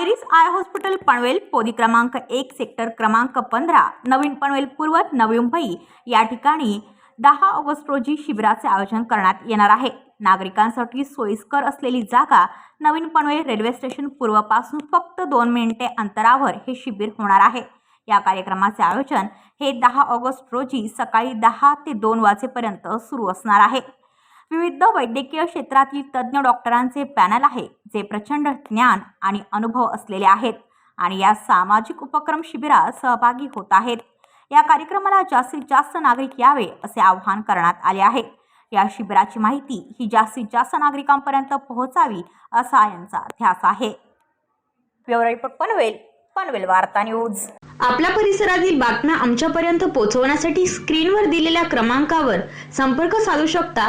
Iris eye hospital Panvel पोदी क्रमांक एक सेक्टर क्रमांक पंधरा नवीन पनवेल पूर्व नवी मुंबई या ठिकाणी दहा ऑगस्ट रोजी शिबिराचे आयोजन करण्यात येणार आहे. नागरिकांसाठी सोयीस्कर असलेली जागा नवीन पनवेल रेल्वे स्टेशन पूर्वपासून फक्त दोन मिनिटे अंतरावर हे शिबिर होणार आहे. या कार्यक्रमाचे आयोजन हे दहा ऑगस्ट रोजी सकाळी दहा ते दोन वाजेपर्यंत सुरू असणार आहे. विविध वैद्यकीय क्षेत्रातील तज्ज्ञ डॉक्टरांचे पॅनल आहे जे प्रचंड ज्ञान आणि अनुभव असलेले आहेत आणि या सामाजिक उपक्रम शिबिरात सहभागी होत आहेत. या कार्यक्रमाला जास्तीत जास्त नागरिक यावे असे आवाहन करण्यात आले आहे. या शिबिराची माहिती ही जास्तीत जास्त नागरिकांपर्यंत पोहोचावी असा यांचा ध्यास आहे. ब्युरो रिपोर्ट पनवेल पनवेल वार्ता न्यूज. आपल्या परिसरातील बातम्या आमच्यापर्यंत पोहोचवण्यासाठी स्क्रीनवर दिलेल्या क्रमांकावर संपर्क साधू शकता.